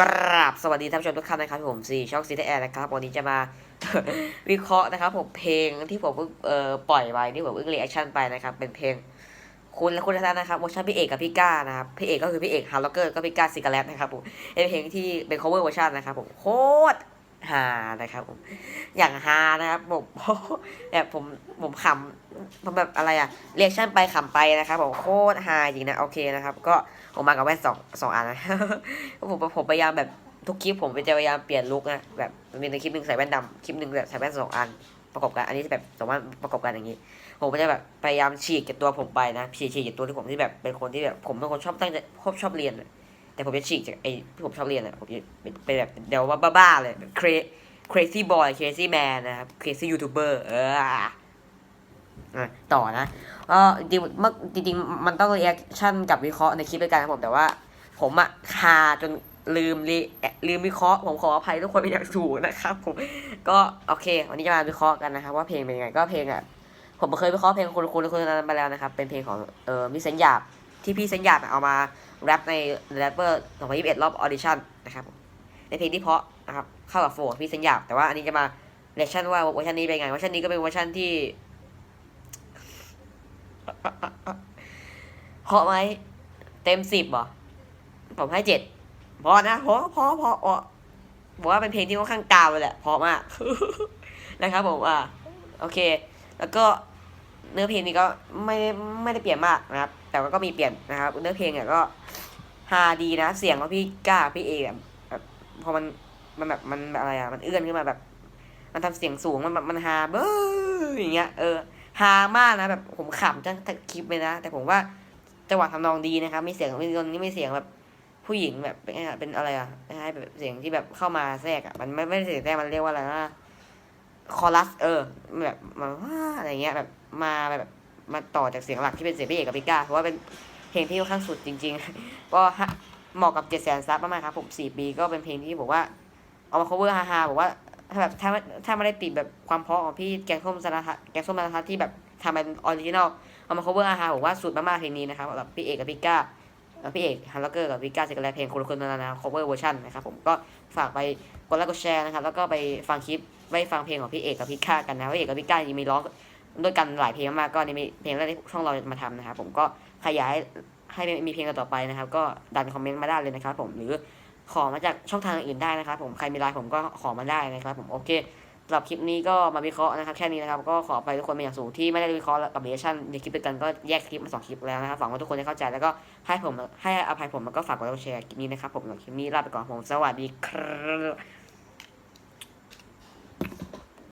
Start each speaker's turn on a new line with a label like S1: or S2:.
S1: กราบสวัสดีท่านผู้ชมทุกท่านนะครับผมซีช่องซีทีแอร์นะครับวันนี้จะมาวิเคราะห์นะครับผมเพลงที่ผมเพิ่งเอ่อปล่อยไว้ที่ผมเพิ่งรีแอคชั่นไปนะครับเป็นเพลงคุณและคุณท่านนะครับเวอร์ชันพี่เอกกับพี่ก้านะครับพี่เอกก็คือพี่เอกฮาร์ล็อกเกอร์ก็พี่ก้าซิกาเลตนะครับผมเป็นเพลงที่เป็น cover เวอร์ชันนะครับผมโคตร ฮานะครับผมอย่างฮานะครับผมแบบผมผมขำผมแบบอะไรอะเรียกชั่นไปขำไปนะครับผมโคตรฮาจริงนะโอเคนะครับ ก็ผมมากับแว่นสองสองอันนะผมผมพยายามแบบทุกคลิปผมจะพยายามเปลี่ยนลุคนะแบบมีในคลิปหนึ่งใส่แว่นดำคลิปหนึ่งแบบใส่แว่นสองอันประกอบกันอันนี้จะแบบสองอันประกอบกันอย่างนี้ ผมก็จะแบบพยายามฉีกจากตัวผมไปนะฉีกฉีกจากตัวที่ผมที่แบบเป็นคนที่แบบผมเป็นคนชอบตั้งใจชอบชอบเรียนอะ แต่ผมจะฉีกจากไอ้ที่ผมชอบเรียนอะผมจะเป็นแบบเดี๋ยวว่าบ้าๆเลยแบบ cra- crazy boy crazy man นะครับ crazy youtuber เอออะต่อนะก็จริงๆเมื่อจริง ๆ มันต้องรีแอคชั่นกับวิเคราะห์ในคลิปด้วยกันครับผมแต่ว่า ผมอะคาจนลืมรีลืมวิเคราะห์ผมขออภัยทุกคนเป็นอย่างสูงนะครับผมก็โอเค วันนี้จะมาวิเคราะห์กันนะครับ ว่าเพลงเป็นยังไงก็เพลงอะผมเคยวิเคราะห์เพลงคุณคุณคุณนั้นไปแล้วนะครับ เป็นเพลงของเออมิเซนหยาบ ที่พี่เซนหยาเอามาแรปในแรปเปอร์2021 รอบออดิชั่นนะครับในเพลงที่เพาะนะครับเข้ากับโฟร์พี่เซนหยาแต่ว่าอันนี้จะมาเรชั่นว่าเวอร์ชันนี้เป็นไงเวอร์ชันนี้ก็เป็นเวอร์ชันที่เพาะไหมเต็มสิบเหรอผมให้เจ็ดพอนะพอพอพอพอผมว่าเป็นเพลงที่ค่อนข้างกาวเลยแหละเพาะมากนะครับผมอ่าโอเค แล้วก็ เนื้อเพลงนี้ก็ไม่ไม่ได้เปลี่ยนมากนะครับ แต่ว่าก็มีเปลี่ยนนะครับ เนื้อเพลงเนี่ยก็ฮาดีนะ เสียงของพี่ก้าพี่เอแบบพอมันมันแบบมันแบบอะไรอะมันเอื้อนขึ้นมาแบบ มันทำเสียงสูงมันมันฮาเบ้ออย่างเงี้ยเออฮามากนะแบบผมขำจังคลิปเลยนะ แต่ผมว่าจังหวะทำนองดีนะครับไม่เสียงม่ตอนนี้ไม่เสียงแบบผู้หญิงแบบเป็นไงอะเป็นอะไรอะคล้แบบเสียงที่แบบเข้ามาแทรกอะมันไม่ไม่เสียงแทรกมันเรียกว่าอะไรนะ คอรัส เออแบบมาว่าอะไรเงี้ยแบบมาแบบมาต่อจากเสียงหลักที่เป็นเสียงพี่เอกกับพี่ก้าเพราะว่าเป็นเพลงที่ค่อนข้างสุดจริง ๆ ก็เหมาะกับเจ็ดแสนซับมากๆครับผมสี่ปีก็เป็นเพลงที่บอกว่าเอามา cover ฮาๆบอกว่าถ้าแบบถ้าถ้าไม่ได้ติดแบบความเพราะของพี่แกงส้มสารทัศน์แกงส้มสารทัศน์ที่แบบทำเป็นออริจินอลเอามา cover ฮาๆบอกว่าสุดมากๆเพลงนี้นะครับสำหรับพี่เอกกับพี่ก้าแล้วพี่เอกฮันล็อกเกอร์กับวิก้าเซกแลเพลงคนละคนนานา cover เวอร์ชันนะครับผมก็ฝากไปกดไลค์กดแชร์นะครับ แล้วก็ไปฟังคลิป ไปฟังเพลงของพี่เอกกับพี่ก้ากันนะพี่เอกกับพี่ก้ายังมีร้องด้วยกันหลายเพลงมากก็นี่มีเพลงแรกที่ช่องเราจะมาทำนะครับผมก็ขยายให้มีเพลงต่อไปนะครับ ก็ดันคอมเมนต์มาได้เลยนะครับ ผมหรือขอมาจากช่องทางอื่นได้นะครับ ผมใครมีไลน์ผมก็ขอมาได้นะครับ ผมโอเคสำหรับคลิปนี้ก็มาวิเคราะห์นะครับแค่นี้นะครับก็ขอไปทุกคนเป็นอย่างสูงที่ไม่ได้วิเคราะห์กับเรชั่นในคลิปด้วยกันก็แยกคลิปมาสองคลิปแล้วนะครับหวังว่าทุกคนจะเข้าใจแล้วก็ให้ผมให้อภัยผมแล้วก็ฝากกดไลค์กดแชร์คลิปนี้นะครับผมสำหรับคลิปนี้ลาไปก่อนผมสวัสดีครับ